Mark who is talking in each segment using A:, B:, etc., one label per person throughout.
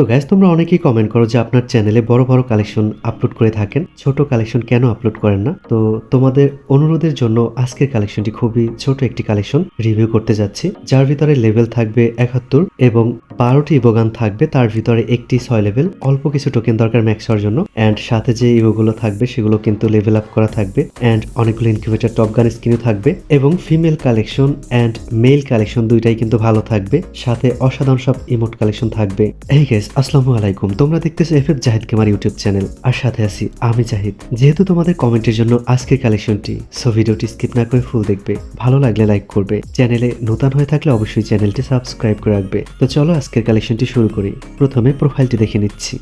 A: তো গ্যাস তোমরা অনেকেই কমেন্ট করো যে আপনার চ্যানেলে বড় বড় কালেকশন আপলোড করে থাকেন। ছোট কালেকশন কেন আপলোড করেন না? তো তোমাদের অনুরোধের জন্য আজকের কালেকশনটি খুবই ছোট একটি কালেকশন রিভিউ করতে যাচ্ছি, যার ভিতরে লেভেল থাকবে একাত্তর এবং বারোটি ইবোগান থাকবে, তার ভিতরে একটি ছয় লেভেল অল্প কিছু টোকেন দরকার ম্যাক্স জন্য। অ্যান্ড সাথে যে ইভোগুলো থাকবে, সেগুলো কিন্তু লেভেল আপ করা থাকবে। অ্যান্ড অনেকগুলো ইনকিউবেটার টপ গান স্কিনও থাকবে। এবং female collection and male collection দুইটাই কিন্তু ভালো থাকবে। সাথে অসাধারণ সব ইমোট কালেকশন থাকবে। এই গেস আসসালামু আলাইকুম। তোমরা দেখতেছো F F Zahid gamer YouTube channel আর সাথে আছি আমি জাহিদ। যেহেতু তোমাদের কমেন্টের জন্য আজকের কালেকশনটি সো ভিডিওটি স্কিপ না করে ফুল দেখবে। ভালো লাগলে লাইক করবে। চ্যানেলে নতুন হয়ে থাকলে অবশ্যই চ্যানেলটি সাবস্ক্রাইব করে রাখবে। তো চলো আজকের কালেকশনটি শুরু করি। প্রথমে প্রোফাইলটি দেখে নিচ্ছি।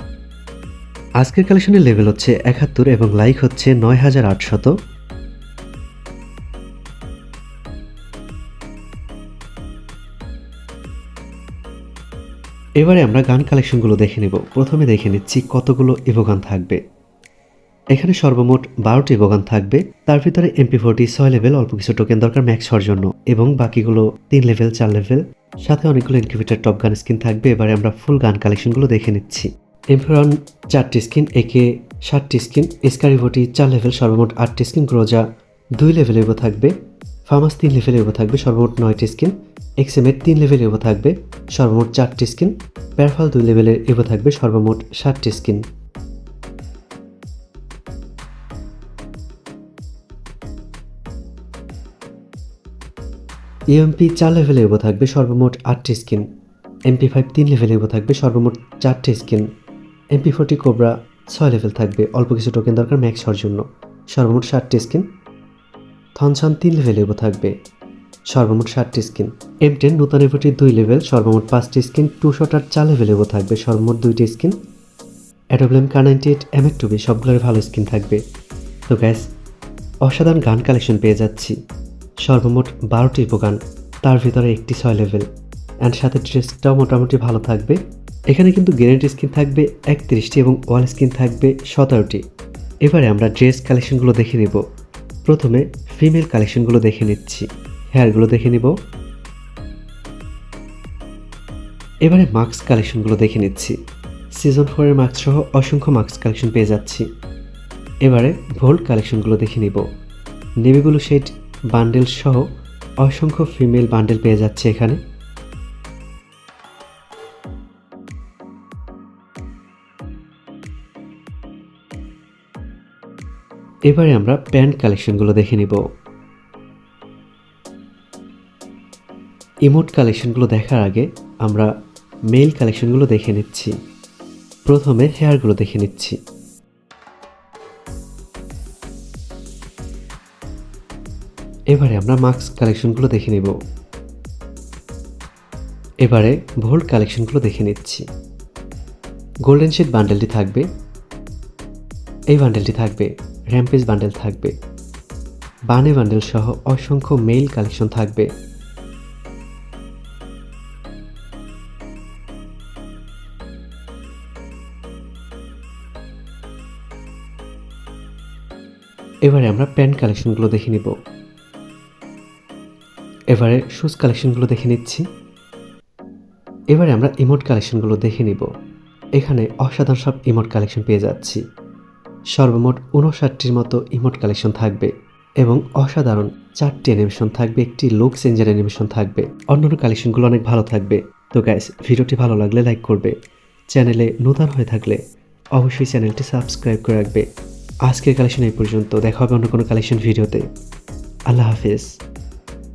A: আজকের কালেকশনের লেভেল হচ্ছে একাত্তর এবং লাইক হচ্ছে নয় হাজার আটশত। এবারে আমরা গান কালেকশনগুলো দেখে নেব। প্রথমে দেখে নিচ্ছি কতগুলো ইভোগান থাকবে। এখানে সর্বমোট বারোটি ইভোগান থাকবে। তার ভিতরে এমপি ফোরটি ছয় লেভেল অল্প কিছু টোকেন দরকার ম্যাক্স হওয়ার জন্য। এবং বাকিগুলো তিন লেভেল চার লেভেল সাথে অনেকগুলো ইনকিউবেটার টপ গান স্কিন থাকবে। এবারে আমরা ফুল গান কালেকশনগুলো দেখে নিচ্ছি। এমফিরন চারটি স্কিন একে ষাটটি স্কিন এসকারিভোটি চার লেভেল সর্বমোট আটটি স্কিন গ্রোজা দুই লেভেল এগো থাকবে ফার্মাস তিন লেভেল এগো থাকবে, সর্বমোট নয়টি স্কিন এক্সএমের তিন লেভেল এগো থাকবে, সর্বমোট চারটি স্কিন প্যারফাল দুই লেভেলের এগো থাকবে, সর্বমোট ষাটটি স্কিন ইএমপি চার লেভেলে এগো থাকবে সর্বমোট আটটি স্কিন এমপি ফাইভ তিন লেভেলে এগো থাকবে সর্বমোট চারটি স্কিন এমপি ফোরটি কোবরা ছয় লেভেল থাকবে, অল্প কিছু টোকেন দরকার ম্যাক্স হওয়ার জন্য। সর্বমোট ষাটটি স্কিন থনসান তিন লেভেলে এগো থাকবে, সর্বমোট ষাটটি স্কিন এম টেন নতুন এভোটির দুই লেভেল সর্বমোট পাঁচটি স্কিন টু শটার চার লেভেলে এগো থাকবে, সর্বমোট দুইটি স্কিন অ্যাডোব্লেম কার নাইনটি এইট এম টুবি সবগুলোর ভালো স্কিন থাকবে। তো গ্যাস অসাধারণ গান কালেকশন পেয়ে যাচ্ছি। সর্বমোট বারোটি উপগান, তার ভিতরে একটি ছয় লেভেল অ্যান্ড সাথে ড্রেসটাও মোটামুটি ভালো থাকবে। এখানে কিন্তু গ্যারেন্টি স্কিন থাকবে, একত্রিশটি এবং ওয়াল স্কিন থাকবে সতেরোটি। এবারে আমরা ড্রেস কালেকশনগুলো দেখে নেব। প্রথমে ফিমেল কালেকশনগুলো দেখে নিচ্ছি। হেয়ারগুলো দেখে নিব। এবারে মাস্ক কালেকশনগুলো দেখে নিচ্ছি। সিজন ফোরের মাস্ক সহ অসংখ্য মাস্ক কালেকশন পেয়ে যাচ্ছি। এবারে ভোল্ট কালেকশনগুলো দেখে নিব। নেভিগুলো শেড বান্ডেল সহ অসংখ্য ফিমেল বান্ডেল পেয়ে যাচ্ছে এখানে। এবারে আমরা প্যান্ট কালেকশনগুলো দেখে নিব। ইমোট কালেকশনগুলো দেখার আগে আমরা মেল কালেকশনগুলো দেখে নিচ্ছি। প্রথমে হেয়ারগুলো দেখে নিচ্ছি। এবারে আমরা মাস্ক কালেকশনগুলো দেখে নেব। এবারে ভোল্ট কালেকশনগুলো দেখে নিচ্ছি। গোল্ডেন শেড বান্ডেলটি থাকবে। এই বান্ডেলটি থাকবে র্যাম্পেজ বান্ডেল থাকবে। বানে বান্ডেল সহ অসংখ্য মেইল কালেকশন থাকবে। এবারে আমরা প্যান্ট কালেকশনগুলো দেখে নিব। এবারে শুজ কালেকশনগুলো দেখে নিচ্ছি। এবারে আমরা ইমোট কালেকশনগুলো দেখে নিব। এখানে অসাধারণ সব ইমোট কালেকশন পেয়ে যাচ্ছি। সর্বমোট উনষাটটির মতো ইমোট কালেকশন থাকবে এবং অসাধারণ চারটি অ্যানিমেশন থাকবে, একটি লুক চেঞ্জার অ্যানিমেশন থাকবে। অন্যান্য কালেকশনগুলো অনেক ভালো থাকবে। তো গ্যাস ভিডিওটি ভালো লাগলে লাইক করবে। চ্যানেলে নতুন হয়ে থাকলে অবশ্যই চ্যানেলটি সাবস্ক্রাইব করে রাখবে। আজকের কালেকশন এই পর্যন্ত। দেখা হবে অন্য কোনো কালেকশন ভিডিওতে আল্লাহ হাফিজ।